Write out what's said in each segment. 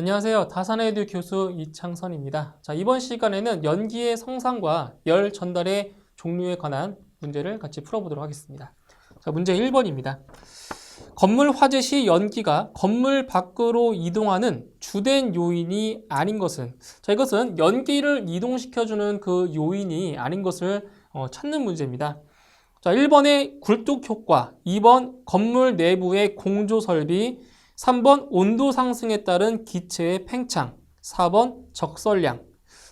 안녕하세요. 다산에듀 교수 이창선입니다. 자, 이번 시간에는 연기의 성상과 열 전달의 종류에 관한 문제를 같이 풀어보도록 하겠습니다. 자, 문제 1번입니다. 건물 화재 시 연기가 건물 밖으로 이동하는 주된 요인이 아닌 것은 자, 이것은 연기를 이동시켜주는 그 요인이 아닌 것을 어, 찾는 문제입니다. 자, 1번의 굴뚝 효과, 2번 건물 내부의 공조 설비, 3번 온도 상승에 따른 기체의 팽창, 4번 적설량.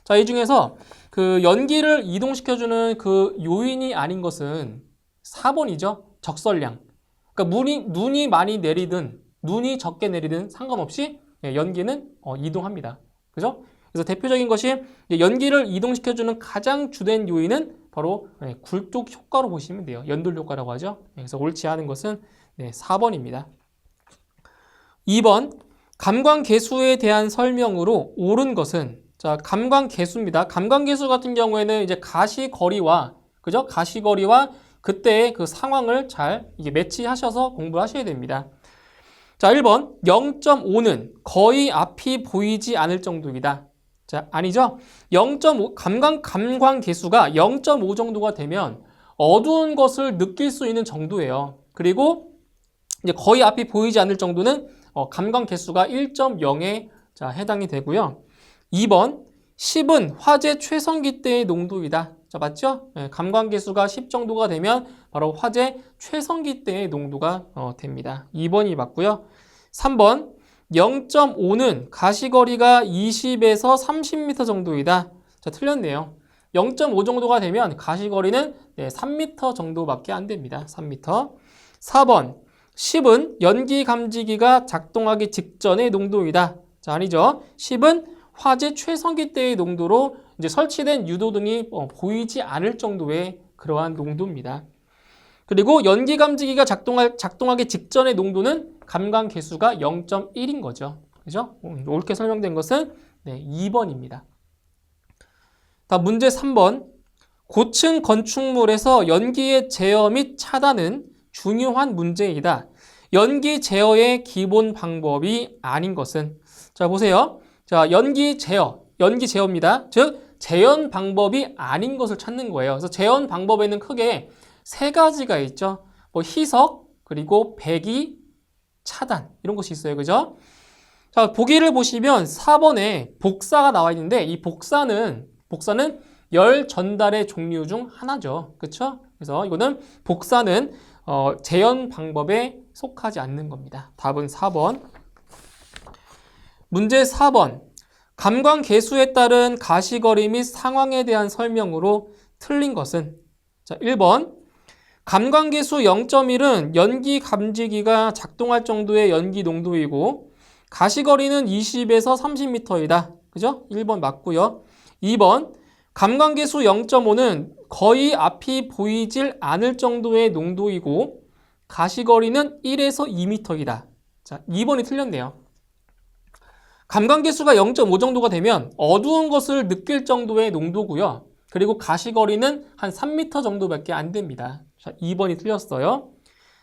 자, 이 중에서 그 연기를 이동시켜주는 그 요인이 아닌 것은 4번이죠. 적설량. 그러니까 눈이, 눈이 많이 내리든 눈이 적게 내리든 상관없이 예, 연기는 어, 이동합니다. 그죠? 그래서 대표적인 것이 연기를 이동시켜주는 가장 주된 요인은 바로 예, 굴뚝 효과로 보시면 돼요. 연돌 효과라고 하죠. 예, 그래서 옳지 않은 것은 네, 4번입니다. 2번 감광 개수에 대한 설명으로 옳은 것은 자 감광 개수입니다. 감광 개수 같은 경우에는 이제 가시거리와 그죠? 가시거리와 그때의 그 상황을 잘 이게 매치하셔서 공부하셔야 됩니다. 자 1번 0.5는 거의 앞이 보이지 않을 정도이다. 자 아니죠? 0.5 감광 감광 개수가 0.5 정도가 되면 어두운 것을 느낄 수 있는 정도예요. 그리고 이제 거의 앞이 보이지 않을 정도는 어, 감광 개수가 1.0에 자, 해당이 되고요. 2번 10은 화재 최성기 때의 농도이다. 자, 맞죠? 네, 감광 개수가 10 정도가 되면 바로 화재 최성기 때의 농도가 어, 됩니다. 2번이 맞고요. 3번 0.5는 가시거리가 20에서 30m 정도이다. 자, 틀렸네요. 0.5 정도가 되면 가시거리는 네, 3m 정도밖에 안 됩니다. 3m. 4번 10은 연기 감지기가 작동하기 직전의 농도이다. 자, 아니죠. 10은 화재 최성기 때의 농도로 이제 설치된 유도등이 어, 보이지 않을 정도의 그러한 농도입니다. 그리고 연기 감지기가 작동할, 작동하기 직전의 농도는 감광 개수가 0.1인 거죠. 그죠? 음, 옳게 설명된 것은 네, 2번입니다. 다음 문제 3번. 고층 건축물에서 연기의 제어 및 차단은 중요한 문제이다. 연기 제어의 기본 방법이 아닌 것은 자 보세요. 자 연기 제어, 연기 제어입니다. 즉 재현 방법이 아닌 것을 찾는 거예요. 그래서 재현 방법에는 크게 세 가지가 있죠. 뭐 희석 그리고 배기, 차단 이런 것이 있어요. 그죠? 자 보기를 보시면 4번에 복사가 나와 있는데 이 복사는 복사는 열 전달의 종류 중 하나죠. 그렇죠? 그래서 이거는 복사는 어, 재현 방법에 속하지 않는 겁니다. 답은 4번. 문제 4번. 감광 개수에 따른 가시거리 및 상황에 대한 설명으로 틀린 것은 자, 1번. 감광 개수 0.1은 연기 감지기가 작동할 정도의 연기 농도이고 가시거리는 20에서 30m이다. 그죠? 1번 맞고요. 2번. 감광 개수 0.5는 거의 앞이 보이질 않을 정도의 농도이고 가시거리는 1에서 2m이다. 자, 2번이 틀렸네요. 감광계수가 0.5 정도가 되면 어두운 것을 느낄 정도의 농도고요. 그리고 가시거리는 한 3m 정도밖에 안 됩니다. 자, 2번이 틀렸어요.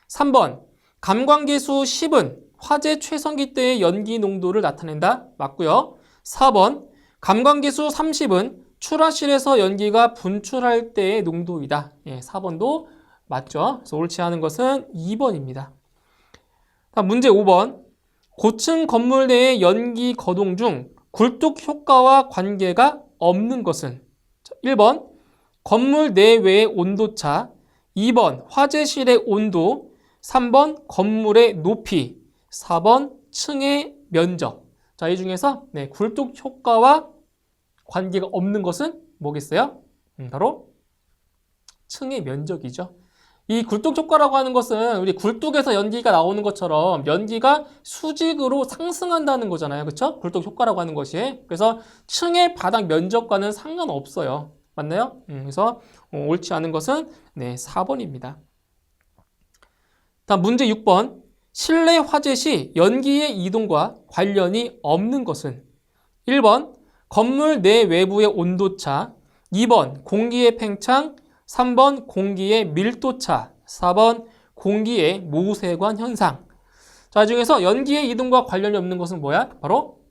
3번 감광계수 10은 화재 최성기 때의 연기 농도를 나타낸다. 맞고요. 4번 감광계수 30은 출하실에서 연기가 분출할 때의 농도이다. 예, 4번도 맞죠? 그래서 옳지 않은 것은 2번입니다. 다음 문제 5번. 고층 건물 내의 연기 거동 중 굴뚝 효과와 관계가 없는 것은? 1번. 건물 내외의 온도차. 2번. 화재실의 온도. 3번. 건물의 높이. 4번. 층의 면적. 자, 이 중에서 네, 굴뚝 효과와 관계가 없는 것은 뭐겠어요? 음, 바로 층의 면적이죠. 이 굴뚝 효과라고 하는 것은 우리 굴뚝에서 연기가 나오는 것처럼 연기가 수직으로 상승한다는 거잖아요. 그렇죠? 굴뚝 효과라고 하는 것이. 그래서 층의 바닥 면적과는 상관없어요. 맞나요? 음, 그래서 어, 옳지 않은 것은 네, 4번입니다. 다음 문제 6번. 실내 화재 시 연기의 이동과 관련이 없는 것은 1번 건물 내 외부의 온도차 2번 공기의 팽창 3번 공기의 밀도차 4번 공기의 모세관 현상 자 중에서 연기의 이동과 관련이 없는 것은 뭐야? 바로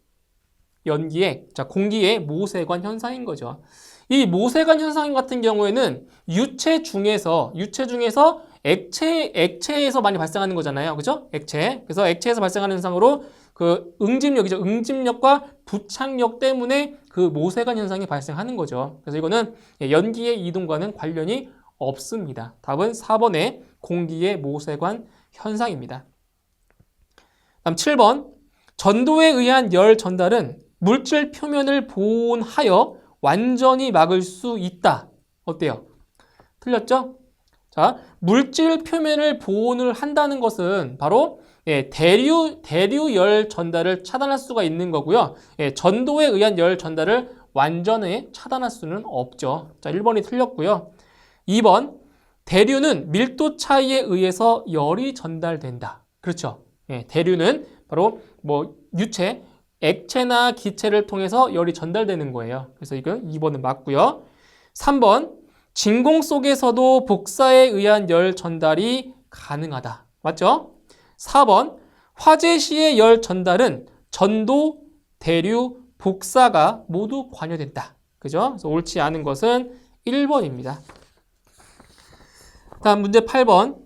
연기의 자 공기의 모세관 현상인 거죠. 이 모세관 현상 같은 경우에는 유체 중에서 유체 중에서 액체 액체에서 많이 발생하는 거잖아요. 그죠? 액체. 그래서 액체에서 발생하는 현상으로 그 응집력이죠. 응집력과 부착력 때문에 그 모세관 현상이 발생하는 거죠. 그래서 이거는 연기의 이동과는 관련이 없습니다. 답은 4번의 공기의 모세관 현상입니다. 다음 7번 전도에 의한 열 전달은 물질 표면을 보온하여 완전히 막을 수 있다. 어때요? 틀렸죠? 자, 물질 표면을 보온을 한다는 것은 바로 예, 대류 대류 열 전달을 차단할 수가 있는 거고요. 예, 전도에 의한 열 전달을 완전히 차단할 수는 없죠. 자, 1번이 틀렸고요. 2번 대류는 밀도 차이에 의해서 열이 전달된다. 그렇죠. 예, 대류는 바로 뭐 유체, 액체나 기체를 통해서 열이 전달되는 거예요. 그래서 이건 2번은 맞고요. 3번 진공 속에서도 복사에 의한 열 전달이 가능하다. 맞죠? 4번 화재 시의 열 전달은 전도, 대류, 복사가 모두 관여된다. 그죠? 그래서 옳지 않은 것은 1번입니다. 다음 문제 8번.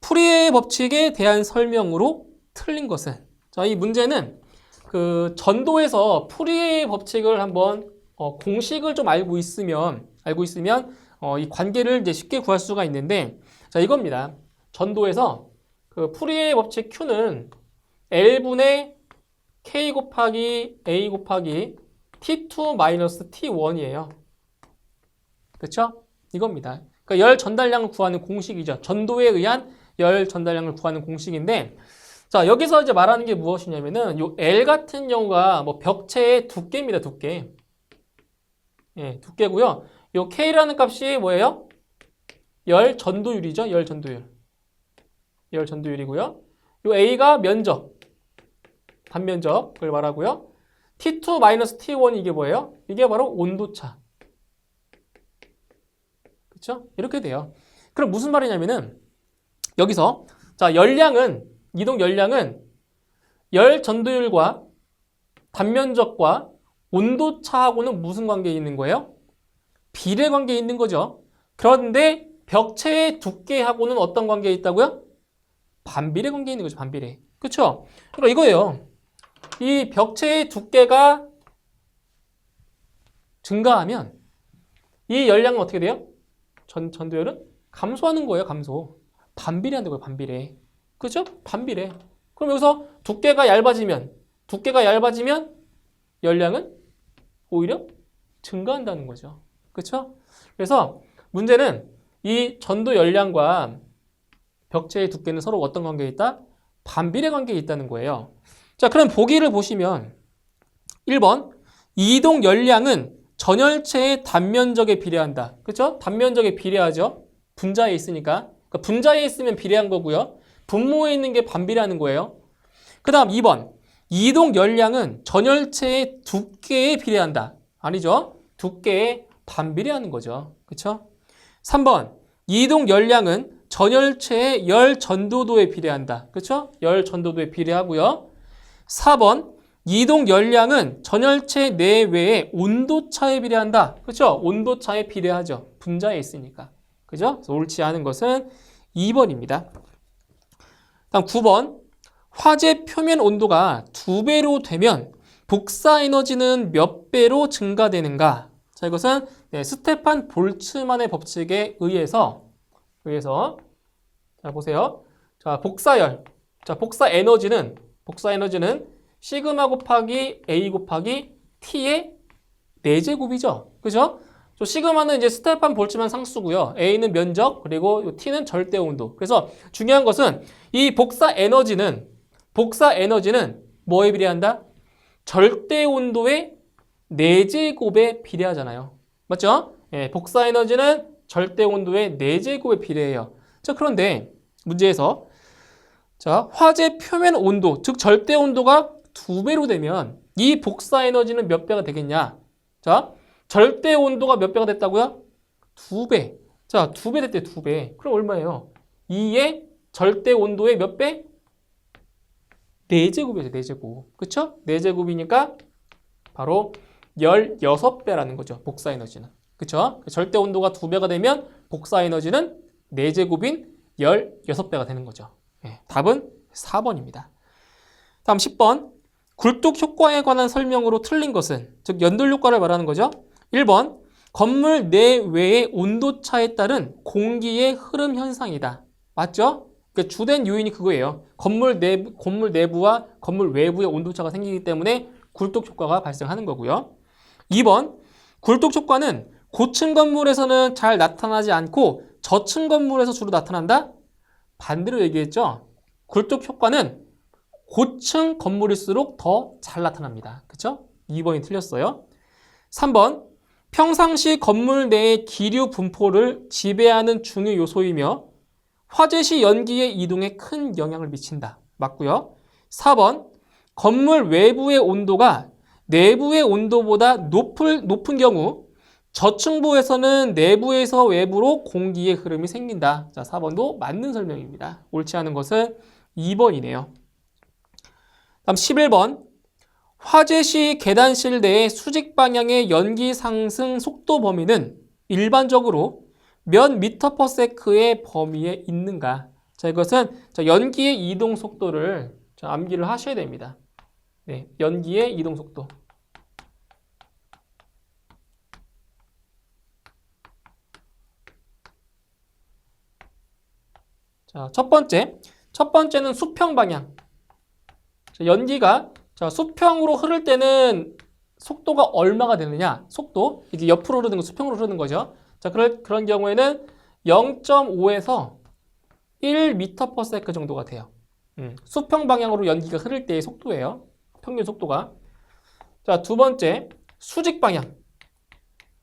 프리의 법칙에 대한 설명으로 틀린 것은 자, 이 문제는 그 전도에서 프리의 법칙을 한번 어, 공식을 좀 알고 있으면 알고 있으면 어, 이 관계를 이제 쉽게 구할 수가 있는데 자, 이겁니다. 전도에서 그 프리의 법칙 Q는 L분의 K 곱하기 A 곱하기 T2 마이너스 T1이에요. 그렇죠? 이겁니다. 그러니까 열 전달량을 구하는 공식이죠. 전도에 의한 열 전달량을 구하는 공식인데 자, 여기서 이제 말하는 게 무엇이냐면은 요 L 같은 경우가 뭐 벽체의 두께입니다. 두께. 예, 두께고요. 요 K라는 값이 뭐예요? 열 전도율이죠. 열 전도율. 열 전도율이고요. 요 A가 면적. 단면적을 말하고요. T2 마이너스 T1 이게 뭐예요? 이게 바로 온도차. 그렇죠? 이렇게 돼요. 그럼 무슨 말이냐면은 여기서 자, 열량은 이동 열량은 열 전도율과 단면적과 온도차하고는 무슨 관계에 있는 거예요? 비례 관계에 있는 거죠. 그런데 벽체의 두께하고는 어떤 관계에 있다고요? 반비례 관계에 있는 거죠. 반비례. 그렇죠? 그럼 이거예요. 이 벽체의 두께가 증가하면 이 열량은 어떻게 돼요? 전, 전도율은 감소하는 거예요. 감소. 반비례 한다고요. 반비례. 그죠? 반비례. 그럼 여기서 두께가 얇아지면 두께가 얇아지면 열량은 오히려 증가한다는 거죠. 그렇죠? 그래서 문제는 이 전도 열량과 벽체의 두께는 서로 어떤 관계에 있다? 반비례 관계에 있다는 거예요. 자, 그럼 보기를 보시면 1번 이동 열량은 전열체의 단면적에 비례한다. 그렇죠? 단면적에 비례하죠. 분자에 있으니까. 그러니까 분자에 있으면 비례한 거고요. 분모에 있는 게 반비례하는 거예요. 그 다음 2번. 이동 열량은 전열체의 두께에 비례한다. 아니죠. 두께에 반비례하는 거죠. 그렇죠? 3번. 이동 열량은 전열체의 열 전도도에 비례한다. 그렇죠? 열 전도도에 비례하고요. 4번. 이동 열량은 전열체 내외의 온도차에 비례한다. 그렇죠? 온도차에 비례하죠. 분자에 있으니까. 그죠? 그래서 옳지 않은 것은 2번입니다. 다음 9번. 화재 표면 온도가 두 배로 되면 복사 에너지는 몇 배로 증가되는가? 자, 이것은 네, 스테판 볼츠만의 법칙에 의해서 의해서 자, 보세요. 자, 복사열. 자, 복사 에너지는 복사 에너지는 시그마 곱하기 A 곱하기 T의 4제곱이죠. 그죠? 저 시그마는 이제 스테판 볼츠만 상수고요. A는 면적, 그리고 T는 절대 온도. 그래서 중요한 것은 이 복사 에너지는 복사 에너지는 뭐에 비례한다? 절대 온도의 4제곱에 비례하잖아요. 맞죠? 예, 복사 에너지는 절대 온도의 4제곱에 비례해요. 자, 그런데 문제에서 자, 화재 표면 온도, 즉 절대 온도가 두 배로 되면 이 복사 에너지는 몇 배가 되겠냐? 자, 절대 온도가 몇 배가 됐다고요? 두 배. 자, 두 배 됐대, 두 배. 그럼 얼마예요? 2의 절대 온도의 몇 배? 4제곱이죠, 4제곱. 그쵸? 4제곱이니까 바로 16배라는 거죠. 복사 에너지는. 그쵸? 절대 온도가 2배가 되면 복사 에너지는 4제곱인 16배가 되는 거죠. 예, 답은 4번입니다. 다음 10번. 굴뚝 효과에 관한 설명으로 틀린 것은 즉 연돌 효과를 말하는 거죠. 1번. 건물 내외의 온도 차에 따른 공기의 흐름 현상이다. 맞죠? 그 주된 요인이 그거예요. 건물 내부, 건물 내부와 건물 외부의 온도차가 생기기 때문에 굴뚝 효과가 발생하는 거고요. 2번. 굴뚝 효과는 고층 건물에서는 잘 나타나지 않고 저층 건물에서 주로 나타난다? 반대로 얘기했죠. 굴뚝 효과는 고층 건물일수록 더 잘 나타납니다. 그쵸? 2번이 틀렸어요. 3번. 평상시 건물 내의 기류 분포를 지배하는 중요 요소이며 화재 시 연기의 이동에 큰 영향을 미친다. 맞고요. 4번. 건물 외부의 온도가 내부의 온도보다 높을, 높은 경우 저층부에서는 내부에서 외부로 공기의 흐름이 생긴다. 자, 4번도 맞는 설명입니다. 옳지 않은 것은 2번이네요. 다음 11번. 화재 시 계단실 내의 수직 방향의 연기 상승 속도 범위는 일반적으로 몇 미터 퍼 세크의 범위에 있는가? 자, 이것은 자, 연기의 이동 속도를 자, 암기를 하셔야 됩니다. 네, 연기의 이동 속도. 자, 첫 번째. 첫 번째는 수평 방향. 자, 연기가 자, 수평으로 흐를 때는 속도가 얼마가 되느냐? 속도. 이게 옆으로 흐르는 거 수평으로 흐르는 거죠. 자, 그럴, 그런 경우에는 0.5에서 1m/s 정도가 돼요. 음, 수평 방향으로 연기가 흐를 때의 속도예요. 평균 속도가. 자, 두 번째, 수직 방향.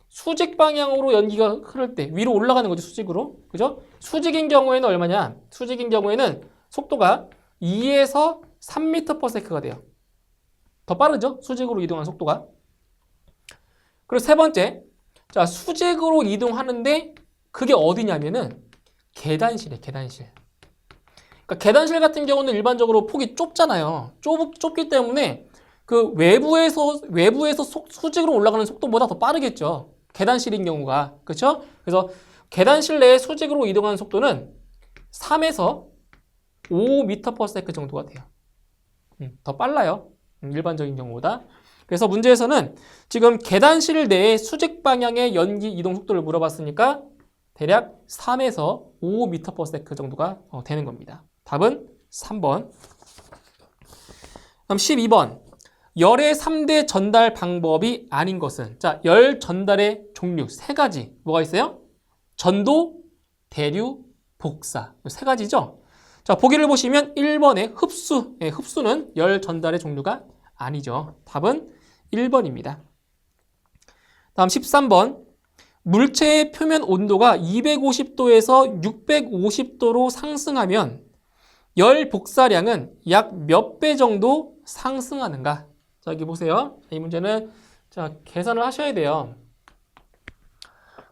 수직 방향으로 연기가 흐를 때 위로 올라가는 거죠, 수직으로. 그죠? 수직인 경우에는 얼마냐? 수직인 경우에는 속도가 2에서 3m/s가 돼요. 더 빠르죠? 수직으로 이동하는 속도가. 그리고 세 번째, 자, 수직으로 이동하는데 그게 어디냐면은 계단실이에요, 계단실. 그러니까 계단실 같은 경우는 일반적으로 폭이 좁잖아요. 좁, 좁기 때문에 그 외부에서 외부에서 속, 수직으로 올라가는 속도보다 더 빠르겠죠. 계단실인 경우가. 그렇죠? 그래서 계단 실 내에 수직으로 이동하는 속도는 3에서 5m/s 정도가 돼요. 음, 더 빨라요. 음, 일반적인 경우보다. 그래서 문제에서는 지금 계단실 내의 수직 방향의 연기 이동 속도를 물어봤으니까 대략 3에서 5m/s 정도가 어, 되는 겁니다. 답은 3번. 그럼 12번. 열의 3대 전달 방법이 아닌 것은 자, 열 전달의 종류 세 가지 뭐가 있어요? 전도, 대류, 복사 세 가지죠. 자, 보기를 보시면 1번의 흡수, 예, 흡수는 열 전달의 종류가 아니죠. 답은 1번입니다. 다음 13번. 물체의 표면 온도가 250도에서 650도로 상승하면 열 복사량은 약 몇 배 정도 상승하는가? 자, 여기 보세요. 이 문제는 자, 계산을 하셔야 돼요.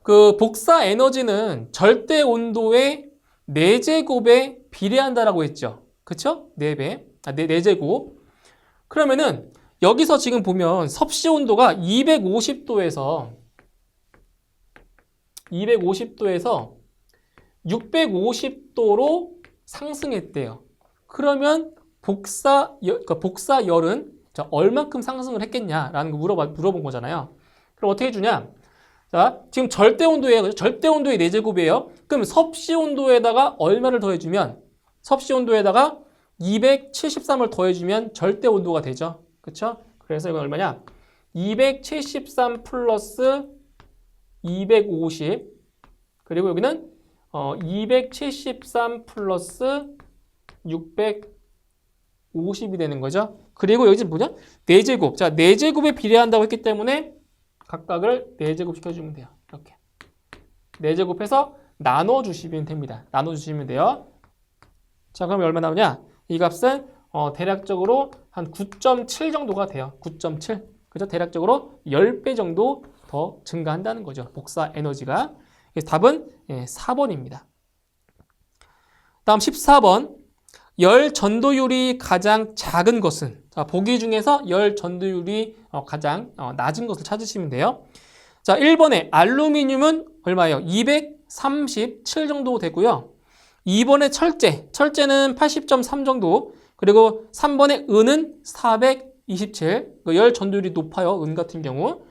그 복사 에너지는 절대 온도의 4제곱에 비례한다라고 했죠. 그쵸? 4배. 아, 4, 4제곱. 그러면은 여기서 지금 보면 섭씨 온도가 250도에서 250도에서 650도로 상승했대요. 그러면 복사 그러니까 복사 열은 자, 얼만큼 상승을 했겠냐라는 거 물어봐, 물어본 거잖아요. 그럼 어떻게 주냐? 자, 지금 절대 온도에 절대 온도의 4제곱이에요. 그럼 섭씨 온도에다가 얼마를 더해주면 섭씨 온도에다가 273을 더해주면 절대 온도가 되죠. 그쵸? 그래서 이건 얼마냐? 273 플러스 250 그리고 여기는 어, 273 플러스 650이 되는 거죠. 그리고 여기 뭐냐? 4제곱. 자, 4제곱에 비례한다고 했기 때문에 각각을 4제곱 시켜주면 돼요. 이렇게. 4제곱해서 나눠주시면 됩니다. 나눠주시면 돼요. 자, 그럼 얼마 나오냐? 이 값은 어, 대략적으로 한 9.7 정도가 돼요. 9.7. 그죠? 대략적으로 10배 정도 더 증가한다는 거죠. 복사 에너지가. 그래서 답은 예, 4번입니다. 다음 14번. 열 전도율이 가장 작은 것은 자, 보기 중에서 열 전도율이 어, 가장 어, 낮은 것을 찾으시면 돼요. 자, 1번에 알루미늄은 얼마예요? 237 정도 되고요. 2번에 철제, 철제는 80.3 정도. 그리고 3번에 은은 427. 그열 전도율이 높아요. 은 같은 경우.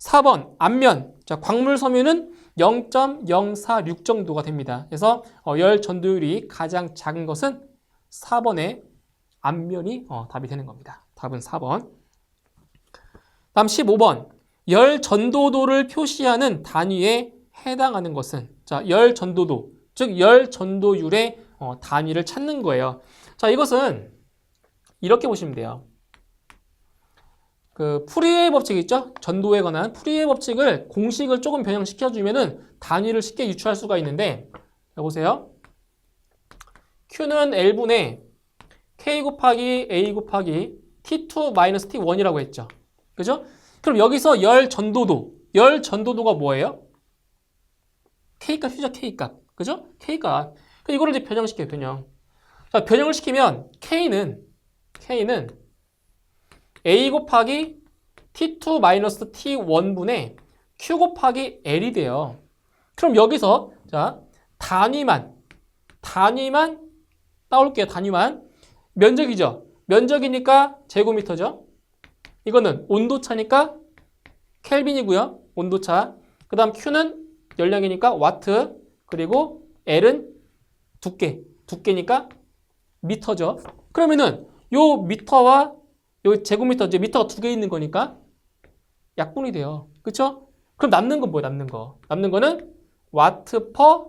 4번 안면. 자, 광물 섬유는 0.046 정도가 됩니다. 그래서 어, 열 전도율이 가장 작은 것은 4번의 안면이 어, 답이 되는 겁니다. 답은 4번. 다음 15번. 열 전도도를 표시하는 단위에 해당하는 것은 자, 열 전도도, 즉 열 전도율의 어, 단위를 찾는 거예요. 자, 이것은 이렇게 보시면 돼요. 그 프리웨이 법칙 있죠? 전도에 관한 프리웨이 법칙을 공식을 조금 변형시켜 주면은 단위를 쉽게 유추할 수가 있는데 자, 보세요. Q는 L분의 K 곱하기 A 곱하기 T2 마이너스 T1이라고 했죠. 그죠? 그럼 여기서 열 전도도, 열 전도도가 뭐예요? K값이죠, K값. 그죠? K값. 그럼 이거를 이제 변형시켜요, 변형. 자, 변형을 시키면 K는, K는 A 곱하기 T2 마이너스 T1분의 Q 곱하기 L이 돼요. 그럼 여기서, 자, 단위만, 단위만 따올게요, 단위만. 면적이죠. 면적이니까 제곱미터죠. 이거는 온도차니까 켈빈이고요. 온도차. 그 다음 Q는 열량이니까 와트. 그리고 L은 두께. 두께니까 미터죠. 그러면은 요 미터와 요 제곱미터 이제 미터가 두 개 있는 거니까 약분이 돼요. 그쵸? 그럼 남는 건 뭐예요? 남는 거. 남는 거는 와트 퍼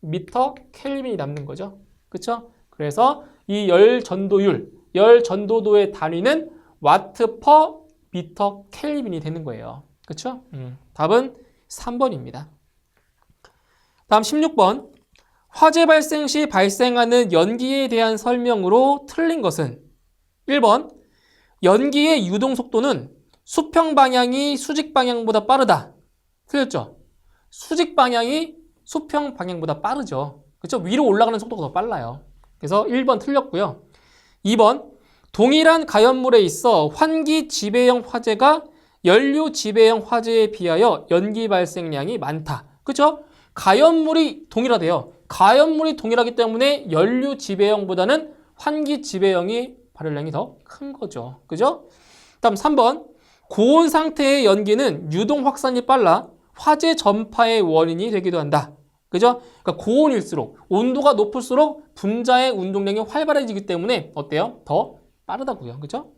미터 켈빈이 남는 거죠. 그쵸? 그래서 이 열 전도율, 열 전도도의 단위는 와트 퍼 미터 켈빈이 되는 거예요. 그쵸? 음, 답은 3번입니다. 다음 16번. 화재 발생 시 발생하는 연기에 대한 설명으로 틀린 것은 1번. 연기의 유동 속도는 수평 방향이 수직 방향보다 빠르다. 틀렸죠? 수직 방향이 수평 방향보다 빠르죠. 그렇죠? 위로 올라가는 속도가 더 빨라요. 그래서 1번 틀렸고요. 2번 동일한 가연물에 있어 환기 지배형 화재가 연료 지배형 화재에 비하여 연기 발생량이 많다. 그렇죠? 가연물이 동일하대요. 가연물이 동일하기 때문에 연료 지배형보다는 환기 지배형이 발열량이 더 큰 거죠. 그죠? 다음 3번 고온 상태의 연기는 유동 확산이 빨라 화재 전파의 원인이 되기도 한다. 그죠? 그러니까 고온일수록 온도가 높을수록 분자의 운동량이 활발해지기 때문에 어때요? 더 빠르다고요. 그죠?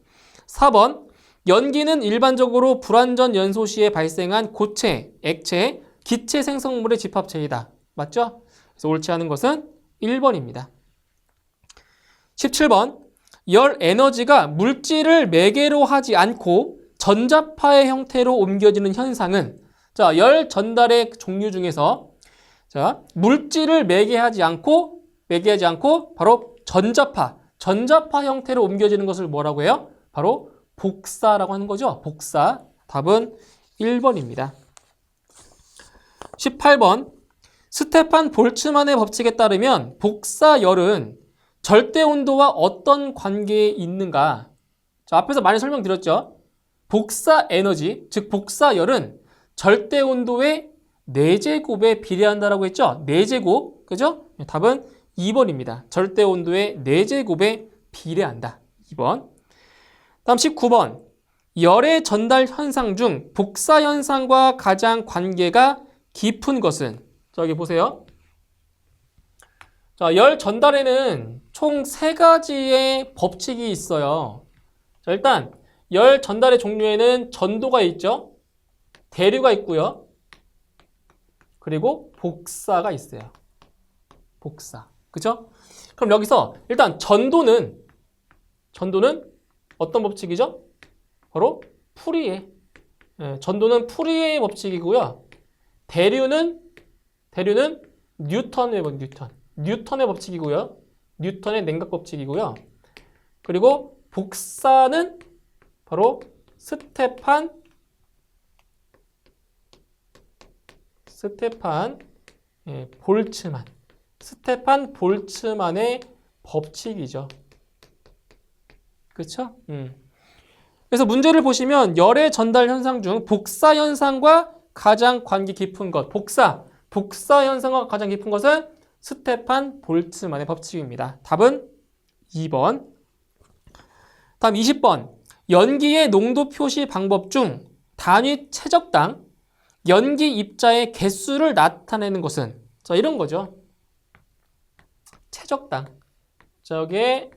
4번 연기는 일반적으로 불완전 연소 시에 발생한 고체, 액체, 기체 생성물의 집합체이다. 맞죠? 그래서 옳지 않은 것은 1번입니다. 17번 열 에너지가 물질을 매개로 하지 않고 전자파의 형태로 옮겨지는 현상은 자, 열 전달의 종류 중에서 자, 물질을 매개하지 않고 매개하지 않고 바로 전자파, 전자파 형태로 옮겨지는 것을 뭐라고 해요? 바로 복사라고 하는 거죠. 복사. 답은 1번입니다. 18번 스테판 볼츠만의 법칙에 따르면 복사열은 절대 온도와 어떤 관계에 있는가? 자, 앞에서 많이 설명드렸죠. 복사 에너지, 즉 복사열은 절대 온도의 4제곱에 비례한다라고 했죠? 4제곱. 그죠? 답은 2번입니다. 절대 온도의 4제곱에 비례한다. 2번. 다음 19번. 열의 전달 현상 중 복사 현상과 가장 관계가 깊은 것은 저기 보세요. 자, 열 전달에는 총 세 가지의 법칙이 있어요. 자, 일단 열 전달의 종류에는 전도가 있죠. 대류가 있고요. 그리고 복사가 있어요. 복사. 그죠? 그럼 여기서 일단 전도는 전도는 어떤 법칙이죠? 바로 풀이의 예, 전도는 풀이의 법칙이고요. 대류는 대류는 뉴턴의 법 뉴턴. 뉴턴의 법칙이고요. 뉴턴의 냉각 법칙이고요. 그리고 복사는 바로 스테판 스테판 예, 볼츠만 스테판 볼츠만의 법칙이죠. 그렇죠? 음. 그래서 문제를 보시면 열의 전달 현상 중 복사 현상과 가장 관계 깊은 것, 복사, 복사 현상과 가장 깊은 것은 스테판 볼츠만의 법칙입니다. 답은 2번. 다음 20번. 연기의 농도 표시 방법 중 단위 최적당 연기 입자의 개수를 나타내는 것은 자 이런 거죠. 최적당. 저게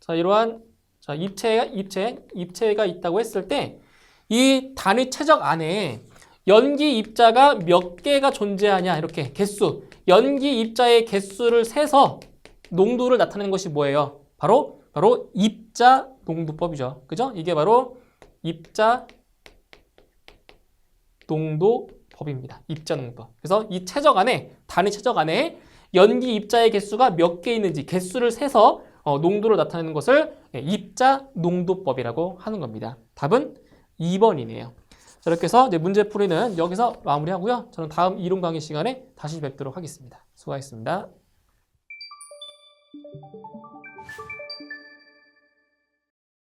자 이러한 자 입체 입체 입체가 있다고 했을 때 이 단위 최적 안에 연기 입자가 몇 개가 존재하냐 이렇게 개수 연기 입자의 개수를 세서 농도를 나타내는 것이 뭐예요? 바로 바로 입자 농도법이죠. 그죠? 이게 바로 입자 농도법입니다. 입자 농도법. 그래서 이 최적 안에 단위 최적 안에 연기 입자의 개수가 몇 개 있는지 개수를 세서 어, 농도를 나타내는 것을 예, 입자 농도법이라고 하는 겁니다. 답은 2번이네요. 자, 이렇게 해서 이제 문제 풀이는 여기서 마무리하고요. 저는 다음 이론 강의 시간에 다시 뵙도록 하겠습니다. 수고하셨습니다.